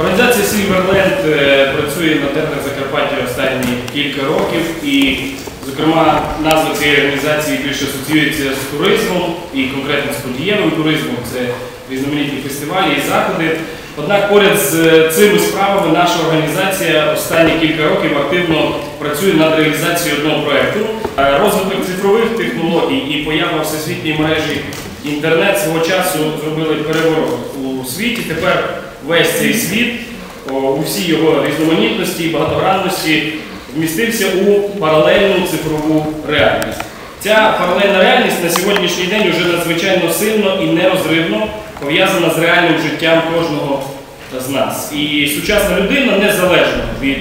Організація Silverland е, працює на теренах Закарпаття останні кілька років і, зокрема, назва цієї організації більше асоціюється з туризмом і конкретно з подієвим туризмом. Це різноманітні фестивалі і заходи. Однак поряд з е, цими справами наша організація останні кілька років активно працює над реалізацією одного проєкту. Е, Розвиток цифрових технологій і поява всесвітньої мережі інтернет свого часу зробили переворот у світі. Тепер весь цей світ у всій його різноманітності і багатогранності вмістився у паралельну цифрову реальність. Ця паралельна реальність на сьогоднішній день вже надзвичайно сильно і нерозривно пов'язана з реальним життям кожного з нас. І сучасна людина незалежно від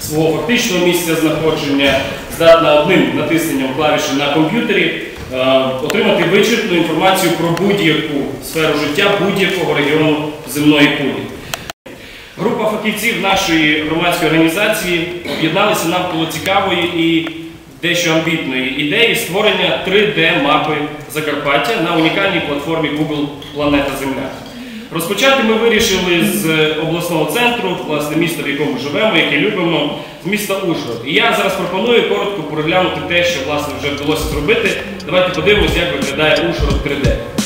свого фактичного місця знаходження здатна одним натисненням клавіші на комп'ютері отримати вичерпну інформацію про будь-яку сферу життя будь-якого регіону земної кулі. Група фахівців нашої громадської організації об'єдналися навколо цікавої і дещо амбітної ідеї створення 3D-мапи Закарпаття на унікальній платформі Google Планета Земля. Розпочати ми вирішили з обласного центру, власне, міста, в якому живемо, яке любимо, з міста Ужгород. І я зараз пропоную коротко переглянути те, що власне вже вдалося зробити. Давайте подивимося, як виглядає Ужгород 3D.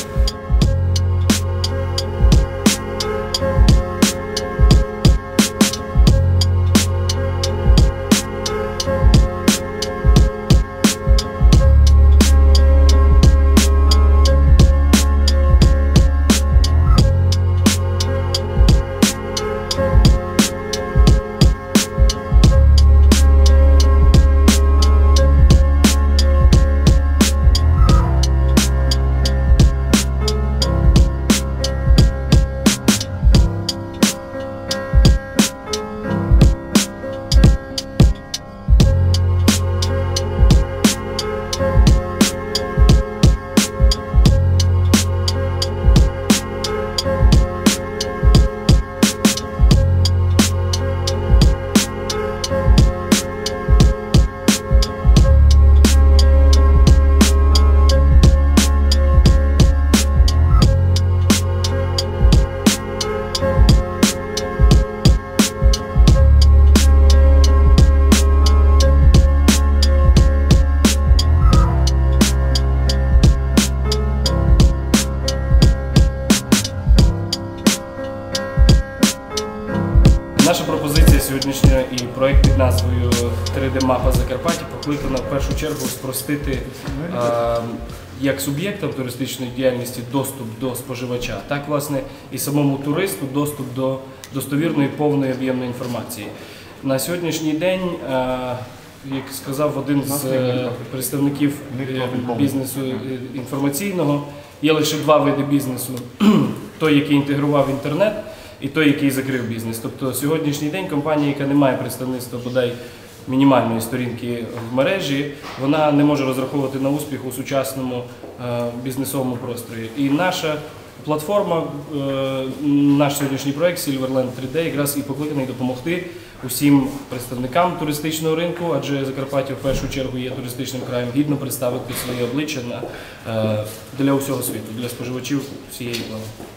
Наша пропозиція сьогоднішня і проект під назвою 3D-мапа Закарпаття покликана в першу чергу спростити е, як суб'єктам туристичної діяльності доступ до споживача, так власне і самому туристу доступ до достовірної повної об'ємної інформації. На сьогоднішній день, е, як сказав один з е, представників е, бізнесу е, інформаційного, є лише два види бізнесу: той, який інтегрував інтернет і той, який закрив бізнес. Тобто сьогоднішній день компанія, яка не має представництва бодай мінімальної сторінки в мережі, вона не може розраховувати на успіх у сучасному е, бізнесовому просторі. І наша платформа, е, наш сьогоднішній проект Silverland 3D якраз і покликаний допомогти усім представникам туристичного ринку, адже Закарпаття в першу чергу є туристичним краєм, гідно представити своє обличчя е, для усього світу, для споживачів всієї планети.